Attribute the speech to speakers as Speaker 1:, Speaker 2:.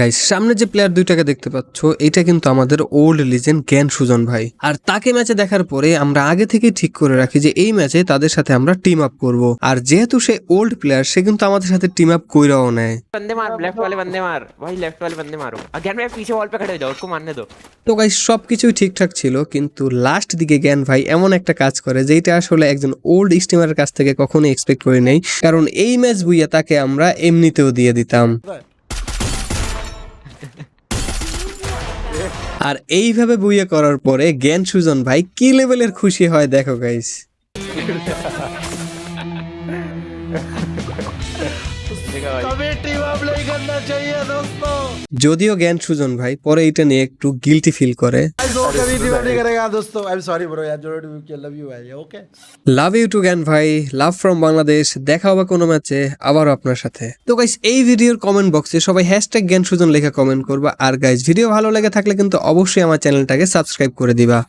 Speaker 1: Guys সামনে যে player দুইটাকে দেখতে পাচ্ছ এটা কিন্তু আমাদের ওল্ড লিজেন্ড জ্ঞান সুজন ভাই আর তাকে ম্যাচে দেখার পরে আমরা আগে থেকে ঠিক করে রাখি যে এই ম্যাচে তাদের সাথে আমরা টিম আপ করব আর যেহেতু সে ওল্ড প্লেয়ার সে কিন্তু আমাদের সাথে টিম আপ কইরাও নেয়
Speaker 2: बंदे मार लेफ्ट वाले बंदे मार भाई लेफ्ट वाले बंदे मारो अगेन भाई पीछे वॉल पे खड़े हो जाओ उसको मारने दो
Speaker 1: তো গাইস সবকিছুই ঠিকঠাক ছিল কিন্তু লাস্ট দিকে জ্ঞান ভাই এমন একটা কাজ করে যেটা আসলে একজন ওল্ড স্টিমারের কাছ থেকে কখনোই এক্সপেক্ট করি নাই কারণ এই ম্যাচ বুইয়া তাকে আমরা এমনিতেও দিয়ে দিতাম আর এইভাবে বুয়ে করার পরে জ্ঞান সুজন ভাই কি লেভেলের খুশি হয় দেখো গাইস যদিও জ্ঞান সুজন ভাই, পরে এটা নিয়ে একটু গিলটি ফিল করে। লাভ ইউ টু জ্ঞান ভাই। লাভ ফ্রম বাংলাদেশ দেখা হবে কোনো ম্যাচে আবার আপনার সাথে। তো গাইস এই ভিডিওর কমেন্ট বক্সে সবাই হ্যাশট্যাগ জ্ঞান সুজন লেখা কমেন্ট করবা। আর গাইস ভিডিও ভালো লেগে থাকলে কিন্তু অবশ্যই আমার চ্যানেলটাকে সাবস্ক্রাইব করে দিবা।